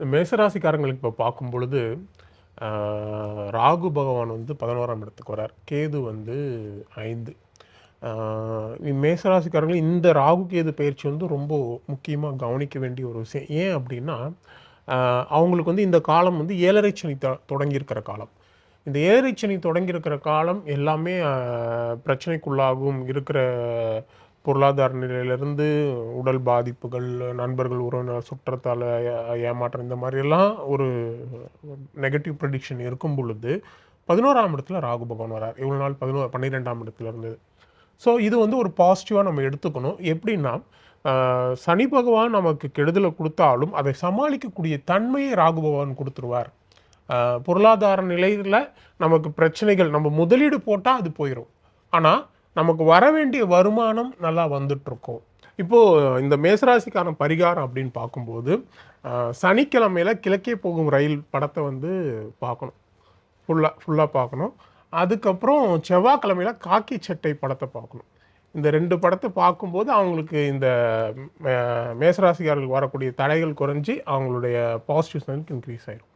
மேசராசிக்காரங்களுக்கு இப்போ பார்க்கும் பொழுது ராகு பகவான் வந்து பதினோராம் இடத்துக்கு வரார். கேது வந்து ஐந்து. மேசராசிக்காரங்களும் இந்த ராகு கேது பயிற்சி வந்து ரொம்ப முக்கியமாக கவனிக்க வேண்டிய ஒரு விஷயம். ஏன் அப்படின்னா அவங்களுக்கு வந்து இந்த காலம் வந்து ஏழரை சனி தொடங்கியிருக்கிற காலம். இந்த ஏழரை சனி தொடங்கியிருக்கிற காலம் எல்லாமே பிரச்சனைக்குள்ளாகும். இருக்கிற பொருளாதார நிலையிலிருந்து உடல் பாதிப்புகள் நண்பர்கள் உறவினர் சுற்றத்தால் ஏமாற்றம் இந்த மாதிரியெல்லாம் ஒரு நெகட்டிவ் ப்ரெடிக்ஷன் இருக்கும் பொழுது பதினோராம் இடத்துல ராகு பகவான் வரார். இவ்வளோ நாள் பதினோரு பன்னிரெண்டாம் இடத்துல இருந்தது. ஸோ இது வந்து ஒரு பாசிட்டிவாக நம்ம எடுத்துக்கணும். எப்படின்னா சனி பகவான் நமக்கு கெடுதலை கொடுத்தாலும் அதை சமாளிக்கக்கூடிய தன்மையை ராகு பகவான் கொடுத்துருவார். பொருளாதார நிலையில் நமக்கு பிரச்சனைகள் நம்ம முதலீடு போட்டால் அது போயிடும் ஆனால் நமக்கு வர வேண்டிய வருமானம் நல்லா வந்துட்டுருக்கும். இப்போது இந்த மேசராசிக்கான பரிகாரம் அப்படின்னு பார்க்கும்போது சனிக்கிழமையில் கிழக்கே போகும் ரயில் படத்தை வந்து பார்க்கணும். ஃபுல்லாக ஃபுல்லாக பார்க்கணும். அதுக்கப்புறம் செவ்வாய்க்கிழமையில காக்கி சட்டை படத்தை பார்க்கணும். இந்த ரெண்டு படத்தை பார்க்கும்போது அவங்களுக்கு இந்த மே- மேசராசிக்காரர்களுக்கு வரக்கூடிய தடைகள் குறைஞ்சி அவங்களுடைய பாசிட்டிவ் இன்க்ரீஸ் ஆகிடும்